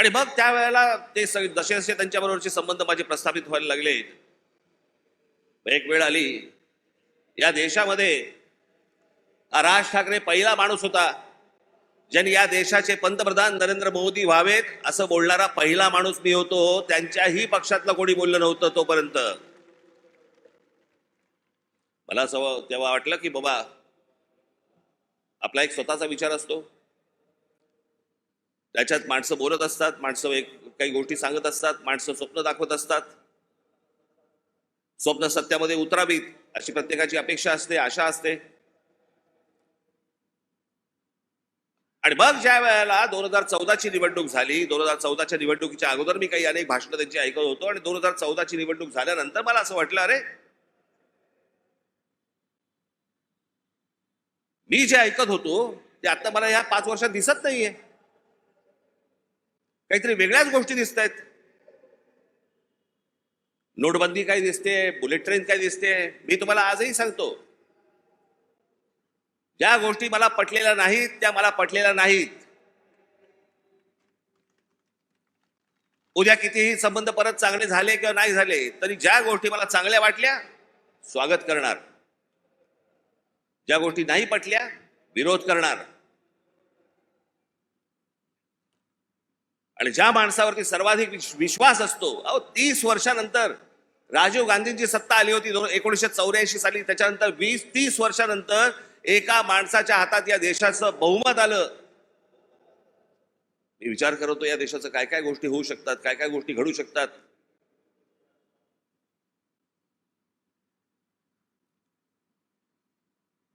आणि मग त्यावेळेला ते सगळे जसे जसे त्यांच्याबरोबरचे संबंध माझे प्रस्थापित व्हायला लागले एक वेळ आली. या देशामध्ये राज ठाकरे पहिला माणूस होता ज्यांनी या देशाचे पंतप्रधान नरेंद्र मोदी व्हावेत असं बोलणारा पहिला माणूस मी होतो त्यांच्याही पक्षातलं कोणी बोललं नव्हतं तोपर्यंत. मला असं तेव्हा वाटलं की बाबा आपला एक स्वतःचा विचार असतो. त्याच्यात माणसं बोलत असतात माणसं एक काही गोष्टी सांगत असतात माणसं स्वप्न दाखवत असतात. स्वप्न सत्यामध्ये उतरावीत अशी प्रत्येकाची अपेक्षा असते आशा असते. आणि मग ज्या वेळेला दोन हजार चौदाची निवडणूक झाली दोन हजार चौदाच्या निवडणुकीच्या अगोदर मी काही अनेक भाषणं त्यांची ऐकत होतो आणि दोन हजार चौदाची निवडणूक झाल्यानंतर मला असं वाटलं अरे! मी जे ऐकत होतो ते आता मला ह्या पाच वर्षात दिसत नाहीये. काहीतरी वेगळ्याच गोष्टी दिसत आहेत नोटबंदी काय दिसते बुलेट ट्रेन काय दिसते मी तुम्हाला आजही सांगतो. ज्या गोष्टी मला पटलेल्या नाहीत त्या मला पटलेल्या नाहीत. उद्या कितीही संबंध परत चांगले झाले किंवा नाही झाले तरी ज्या गोष्टी मला चांगल्या वाटल्या स्वागत करणार. ज्या गोष्टी नाही पटल्या विरोध करणार. आणि ज्या माणसावरती सर्वाधिक विश्वास असतो अहो तीस वर्षानंतर राजीव गांधींची सत्ता आली होती दोन एकोणीसशे चौऱ्याऐंशी साली. त्याच्यानंतर वीस तीस वर्षानंतर एका माणसाच्या हातात या देशाचं बहुमत आलं. मी विचार करतो या देशाचं काय काय गोष्टी होऊ शकतात काय काय गोष्टी घडू शकतात?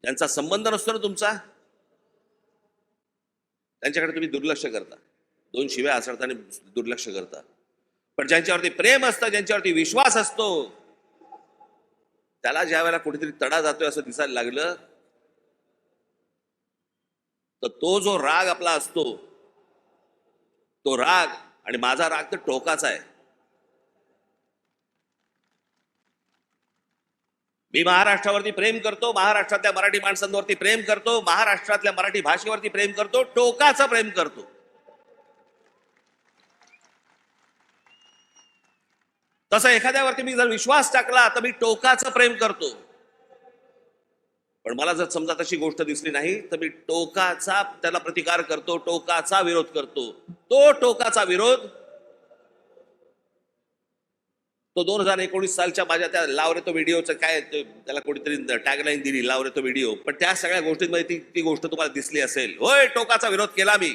त्यांचा संबंध नसतो ना तुमचा? त्यांच्याकडे तुम्ही दुर्लक्ष करता. दोन शिव्या आसळताना दुर्लक्ष करतात. पण ज्यांच्यावरती प्रेम असतं ज्यांच्यावरती विश्वास असतो त्याला ज्या वेळेला कुठेतरी तडा जातोय असं दिसायला लागलं तर तो जो राग आपला असतो तो राग आणि माझा राग तर टोकाचा आहे. मी महाराष्ट्रावरती प्रेम करतो महाराष्ट्रातल्या मराठी माणसांवरती प्रेम करतो महाराष्ट्रातल्या मराठी भाषेवरती प्रेम करतो टोकाचं प्रेम करतो. तसं एखाद्यावरती मी जर विश्वास टाकला तर मी टोकाचं प्रेम करतो. पण मला जर समजा तशी गोष्ट दिसली नाही तर मी टोकाचा त्याला प्रतिकार करतो टोकाचा विरोध करतो. तो टोकाचा विरोध तो दोन हजार एकोणीस सालच्या माझ्या त्या लावरे तो व्हिडिओचं काय त्याला कोणीतरी टॅगलाईन दिली लावरे तो व्हिडिओ. पण त्या सगळ्या गोष्टींमध्ये ती ती गोष्ट तुम्हाला दिसली असेल. होय टोकाचा विरोध केला मी.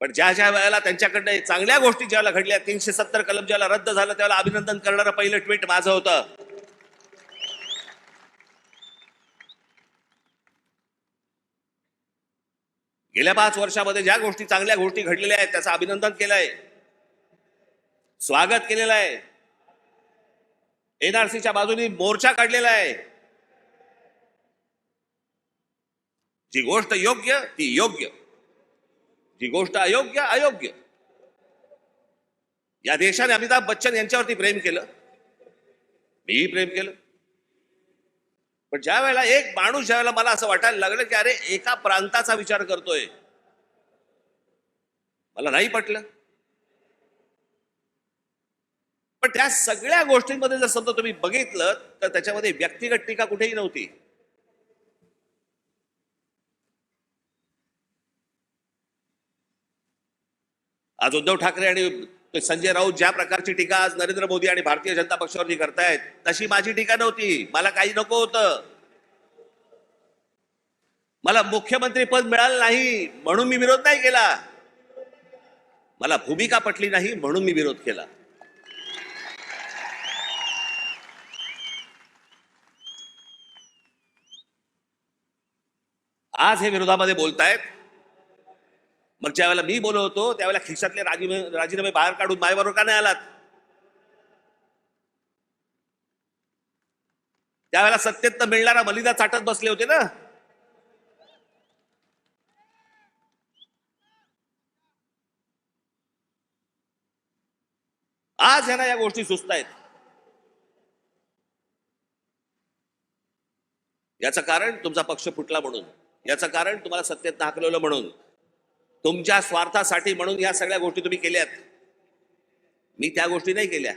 पण ज्या ज्या वेळेला त्यांच्याकडनं चांगल्या गोष्टी ज्याला घडल्या तीनशे सत्तर कलम ज्याला रद्द झालं त्यावेळेला अभिनंदन करणारं पहिलं ट्विट माझं होतं. गेल्या पाच वर्षामध्ये ज्या गोष्टी चांगल्या गोष्टी घडलेल्या आहेत त्याचं अभिनंदन केलंय. स्वागत केलेलं आहे. एनआरसीच्या बाजूने मोर्चा काढलेला आहे. जी गोष्ट योग्य ती योग्य. जी गोष्ट अयोग्य अयोग्य. या देशाने अमिताभ बच्चन यांच्यावरती प्रेम केलं. मीही प्रेम केलं. पण ज्या वेळेला एक माणूस ज्या वेळेला मला असं वाटायला लागलं की अरे एका प्रांताचा विचार करतोय. मला नाही पटलं. पण त्या सगळ्या गोष्टींमध्ये जर समजा तुम्ही बघितलं तर त्याच्यामध्ये व्यक्तिगत टीका कुठेही नव्हती. आज उद्धव ठाकरे आणि संजय राऊत ज्या प्रकारची टीका आज नरेंद्र मोदी आणि भारतीय जनता पक्षावरती करतायत तशी माझी टीका नव्हती. मला काही नको होतं. मला मुख्यमंत्री पद मिळालं नाही म्हणून मी विरोध नाही केला. मला भूमिका पटली नाही म्हणून मी विरोध केला. आज हे विरोधामध्ये बोलतायत. मग ज्या वेळेला मी बोलत होतो त्यावेळेला खिशातले राजीनामे राजीनामे बाहेर काढून माझ्याबरोबर का नाही आलात? त्यावेळेला सत्तेत तर मिळणारा मलिदा चाटत बसले होते ना? आज ह्यांना या गोष्टी सुचत आहेत याचं कारण तुमचा पक्ष फुटला म्हणून. याचं कारण तुम्हाला सत्तेत हाकलवलं म्हणून. तुमच्या स्वार्थासाठी म्हणून या सगळ्या गोष्टी तुम्ही केल्यात. मी त्या गोष्टी नाही केल्या.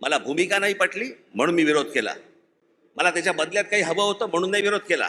मला भूमिका नाही पटली म्हणून मी विरोध केला. मला त्याच्या बदल्यात काही हवं होतं म्हणून नाही विरोध केला.